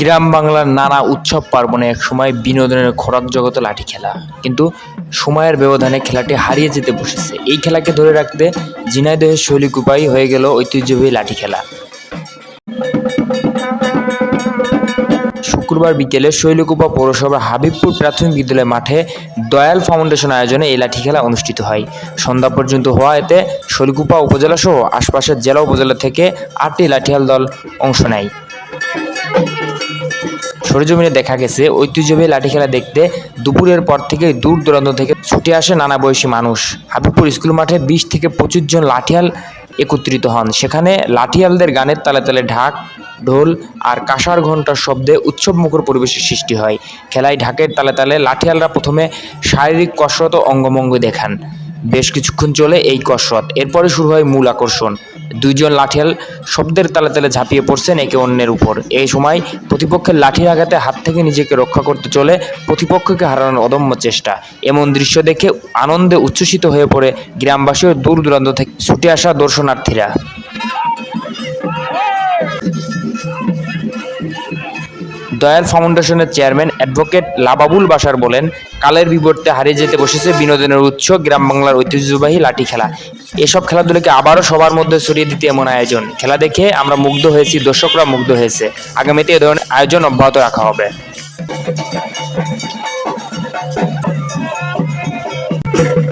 গ্রাম বাংলার নানা উৎসব পার্বণে এক সময় বিনোদনের খোরাক জগতে লাঠি খেলা। কিন্তু সময়ের ব্যবধানে খেলাটি হারিয়ে যেতে বসেছে। এই খেলাকে ধরে রাখতে ঝিনাইদহের শৈলিক উপায় হয়ে গেল ঐতিহ্যবাহী লাঠি খেলা। শুক্রবার বিকেলে শৈলকুপা পৌরসভার হাবিবপুর প্রাথমিক বিদ্যালয় মাঠে দয়াল ফাউন্ডেশন আয়োজনে এই লাঠি খেলা অনুষ্ঠিত হয়। সন্ধ্যা পর্যন্ত হওয়া এতে শৈলকুপা উপজেলা সহ আশপাশের জেলা উপজেলা থেকে আটটি লাঠিয়াল দল অংশ নেয়। সরেজমিনে দেখা গেছে, ঐতিহ্যবাহী লাঠি খেলা দেখতে দুপুরের পর থেকে দূর দূরান্ত থেকে ছুটে আসে নানা বয়সী মানুষ। হাবিবপুর স্কুল মাঠে বিশ থেকে পঁচিশ জন লাঠিয়াল একত্রিত হন। সেখানে লাঠিয়ালদের গানের তালে তালে ঢাক ঢোল আর কাঁসার ঘণ্টার শব্দে উৎসব মুখর পরিবেশের সৃষ্টি হয়। খেলায় ঢাকের তালে তালে লাঠিয়ালরা প্রথমে শারীরিক কসরত ও অঙ্গভঙ্গি দেখান। বেশ কিছুক্ষণ চলে এই কসরত এরপরে শুরু হয় মূল আকর্ষণ। দুইজন লাঠিয়াল শব্দের তালে তালে ঝাঁপিয়ে পড়ছেন একে অন্যের উপর। এই সময় প্রতিপক্ষের লাঠির আঘাতে হাত থেকে নিজেকে রক্ষা করতে চলে প্রতিপক্ষকে হারানোর অদম্য চেষ্টা। এমন দৃশ্য দেখে আনন্দে উচ্ছ্বসিত হয়ে পড়ে গ্রামবাসী ও দূর দূরান্ত থেকে ছুটে আসা দর্শনার্থীরা। দয়াল ফাউন্ডেশনের চেয়ারম্যান অ্যাডভোকেট লাবাবুল বাসার বলেন, কালের বিবর্তে হারিয়ে যেতে বসেছে বিনোদনের উৎস, গ্রাম বাংলার ঐতিহ্যবাহী লাঠি খেলা। এসব খেলাধুলোকে আবারও সবার মধ্যে ছড়িয়ে দিতে এমন আয়োজন। খেলা দেখে আমরা মুগ্ধ হয়েছি, দর্শকরা মুগ্ধ হয়েছে। আগামীতে এ ধরনের আয়োজন অব্যাহত রাখা হবে। Thank you.